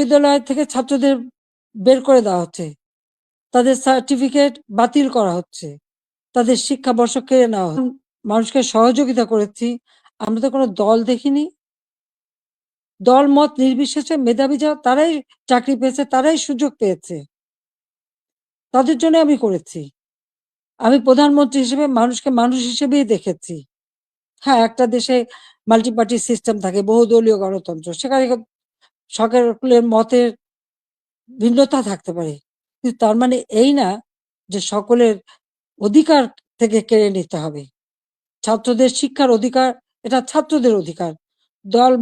বিদ্যালয় থেকে ছাত্রদের বের করে দেওয়া হচ্ছে। তাদের সার্টিফিকেট বাতিল করা হচ্ছে। তাদের শিক্ষাবর্ষ কেড়ে নেওয়া মানুষকে সহযোগিতা করেছি। আমরা তো কোনো দল দেখিনি। দল, মত নির্বিশেষে মেধাবী যা তারাই চাকরি পেয়েছে, তারাই সুযোগ পেয়েছে। তাদের জন্য আমি করেছি। আমি প্রধানমন্ত্রী হিসেবে মানুষকে মানুষ হিসেবেই দেখেছি। হ্যাঁ একটা দেশে মাল্টি পার্টি সিস্টেম থাকে, বহুদলীয় গণতন্ত্র, সেখানে সকলের মতের ভিন্নতা থাকতে পারে। কিন্তু তার মানে এই না যে সকলের অধিকার থেকে কেড়ে নিতে হবে। ছাত্রদের শিক্ষার অধিকার, এটা ছাত্রদের অধিকার। দল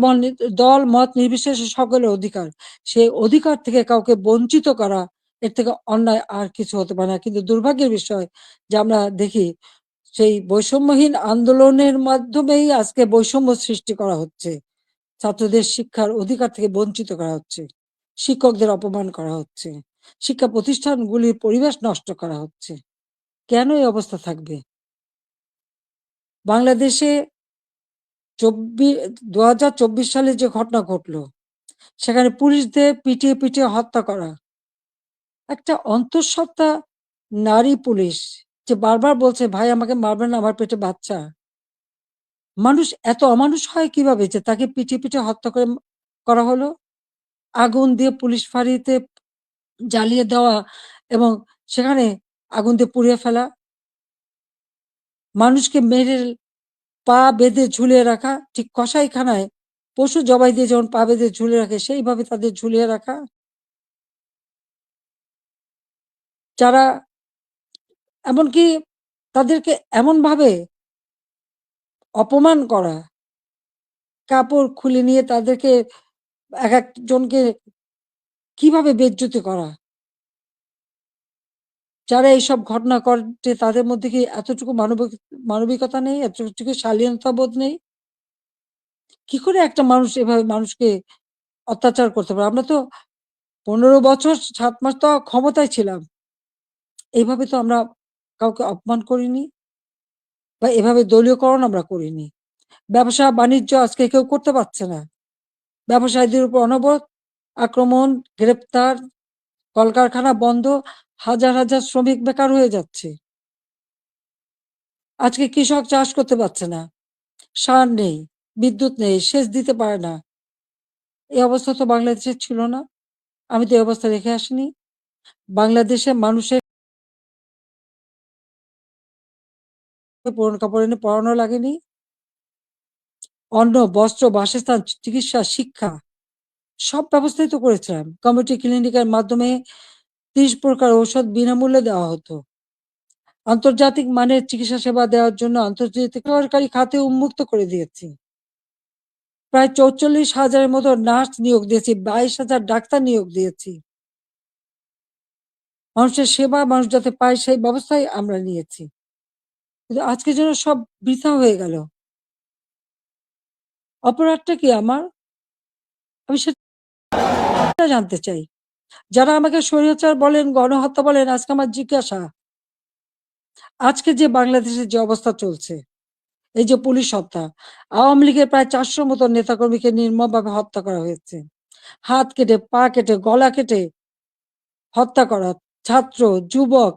দল মত নির্বিশেষে সকলের অধিকার। সেই অধিকার থেকে কাউকে বঞ্চিত করা, এর থেকে অন্যায় আর কিছু হতে পারে না। কিন্তু দুর্ভাগ্যের বিষয় যে আমরা দেখি, সেই বৈষম্যহীন আন্দোলনের মাধ্যমেই আজকে বৈষম্য সৃষ্টি করা হচ্ছে। ছাত্রদের শিক্ষার অধিকার থেকে বঞ্চিত করা হচ্ছে, শিক্ষকদের অপমান করা হচ্ছে, শিক্ষা প্রতিষ্ঠানগুলির পরিবেশ নষ্ট করা হচ্ছে। কেন এই অবস্থা থাকবে? বাংলাদেশে চব্বিশ দু সালে যে ঘটনা ঘটলো, সেখানে পুলিশদের পিটিয়ে পিটিয়ে হত্যা করা। একটা অন্তঃসত্ত্বা নারী পুলিশ যে বারবার বলছে, ভাই, আমাকে মারবেন আমার পেটে বাচ্চা। মানুষ এত অমানুষ হয় কীভাবে যে তাকে পিঠে পিঠে হত্যা করে করা হলো? আগুন দিয়ে পুলিশ ফাঁড়িতে জ্বালিয়ে দেওয়া এবং সেখানে আগুন দিয়ে পুড়িয়ে ফেলা। মানুষকে মেরে পা বেঁধে ঝুলিয়ে রাখা, ঠিক কষাইখানায় পশু জবাই দিয়ে যেমন পা বেঁধে ঝুলিয়ে রাখে, সেইভাবে তাদের ঝুলিয়ে রাখা। যারা, এমনকি তাদেরকে এমনভাবে অপমান করা। কাপড় খুলে নিয়ে তাদেরকে এক একজনকে কীভাবে বেজ্জতি করা? যারা এইসব ঘটনা ঘটে তাদের মধ্যে কি এতটুকু মানবিক, মানবিকতা নেই? এতটুকু শালীনতা বোধ নেই? কি করে একটা মানুষ এভাবে মানুষকে অত্যাচার করতে পারে? আমরা তো পনেরো বছর, সাত মাস তো ক্ষমতায় ছিলাম। এইভাবে তো আমরা কাউকে অপমান করিনি। বা এভাবে দলীয়করণ আমরা করিনি। ব্যবসা বাণিজ্য আজকে কেউ করতে পারছে না। ব্যবসায়ীদের উপর অনবরত আক্রমণ, গ্রেপ্তার, কলকারখানা বন্ধ, হাজার হাজার শ্রমিক বেকার হয়ে যাচ্ছে। আজকে কৃষক চাষ করতে পারছে না। সার নেই, বিদ্যুৎ নেই, সেচ দিতে পারে না। এই অবস্থা তো বাংলাদেশে ছিল না। আমি তো এই অবস্থা রেখে আসিনি। বাংলাদেশে মানুষের পুরন কাপড় এনে পড়ানো লাগেনি। অন্ন, বস্ত্র, বাসস্থান চিকিৎসা, শিক্ষা, সব ব্যবস্থাই তো করেছিলাম। কমিউনিটি ক্লিনিকের মাধ্যমে ত্রিশ প্রকার ঔষধ বিনামূল্যে দেওয়া হতো। আন্তর্জাতিক মানের চিকিৎসা সেবা দেওয়ার জন্য আন্তর্জাতিক সরকারি খাতে উন্মুক্ত করে দিয়েছি। প্রায় চৌচল্লিশ হাজারের মতো নার্স নিয়োগ দিয়েছি, বাইশ হাজার ডাক্তার নিয়োগ দিয়েছি। মানুষের সেবা, মানুষ যাতে পায় সেই ব্যবস্থাই আমরা নিয়েছি। কিন্তু আজকে যেন সব বৃথা হয়ে গেল। অপরাধটা কি আমার? আমি সেটা জানতে চাই। যারা আমাকে স্বৈরাচার বলেন, গণহত্যা বলেন, আজকে আমার জিজ্ঞাসা, আজকে যে বাংলাদেশের যে অবস্থা চলছে, এই যে পুলিশ হত্যা, আওয়ামী লীগের প্রায় চারশো মতো নেতাকর্মীকে নির্মমভাবে হত্যা করা হয়েছে। হাত কেটে, পা কেটে, গলা কেটে হত্যা করা ছাত্র, যুবক